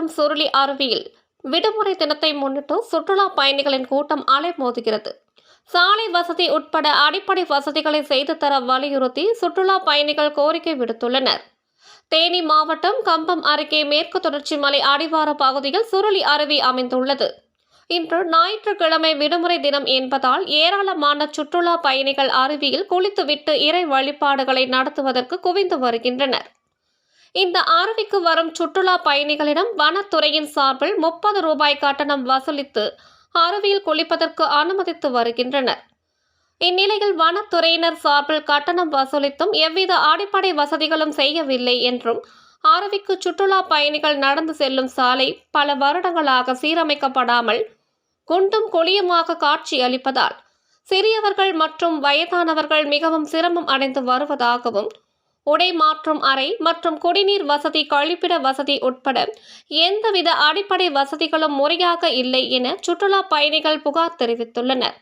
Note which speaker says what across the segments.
Speaker 1: சுருளி அருவியில் விடுமுறை தினத்தை முன்னிட்டு சுற்றுலா பயணிகளின் கூட்டம் அலைமோதுகிறது. சாலை வசதி உட்பட அடிப்படை வசதிகளை செய்து தர வலியுறுத்தி சுற்றுலா பயணிகள் கோரிக்கை விடுத்துள்ளனர். தேனி மாவட்டம் கம்பம் அருகே மேற்கு தொடர்ச்சி மலை அடிவார பகுதியில் சுருளி அருவி அமைந்துள்ளது. இன்று ஞாயிற்றுக்கிழமை விடுமுறை தினம் என்பதால் ஏராளமான சுற்றுலா பயணிகள் அருவியில் குளித்துவிட்டு இறை வழிபாடுகளை நடத்துவதற்கு குவிந்து வருகின்றனர். இந்த அருவிக்கு வரும் சுற்றுலா பயணிகளிடம் வனத்துறையின் சார்பில் முப்பது ரூபாய் கட்டணம் வசூலித்து அருவியில் குளிப்பதற்கு அனுமதித்து வருகின்றனர். இந்நிலையில் வனத்துறையினர் சார்பில் கட்டணம் வசூலித்தும் எவ்வித அடிப்படை வசதிகளும் செய்யவில்லை என்றும் அருவிக்கு சுற்றுலா பயணிகள் நடந்து செல்லும் சாலை பல வருடங்களாக சீரமைக்கப்படாமல் குண்டும் குழியுமாக காட்சி அளிப்பதால் சிறியவர்கள் மற்றும் வயதானவர்கள் மிகவும் சிரமம் அடைந்து வருவதாகவும் உடை மாற்றும் அறை மற்றும் குடிநீர் வசதி கழிப்பிட வசதி உட்பட எந்தவித அடிப்படை வசதிகளும் முறையாக இல்லை என சுற்றுலா பயணிகள் புகார் தெரிவித்துள்ளனர்.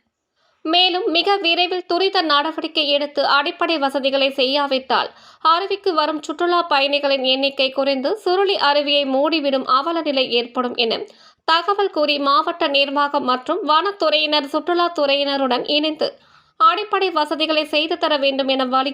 Speaker 1: மேலும் மிக விரைவில் துரித நடவடிக்கை எடுத்து அடிப்படை வசதிகளை செய்யாவிட்டால் அருவிக்கு வரும் சுற்றுலா பயணிகளின் எண்ணிக்கை குறைந்து சுருளி அருவியை மூடிவிடும் அவல நிலை ஏற்படும் என தகவல் கூறி மாவட்ட நிர்வாகம் மற்றும் வனத்துறையினர் சுற்றுலாத்துறையினருடன் இணைந்து அடிப்படை வசதிகளை செய்து தர வேண்டும் என வலியுறுத்தி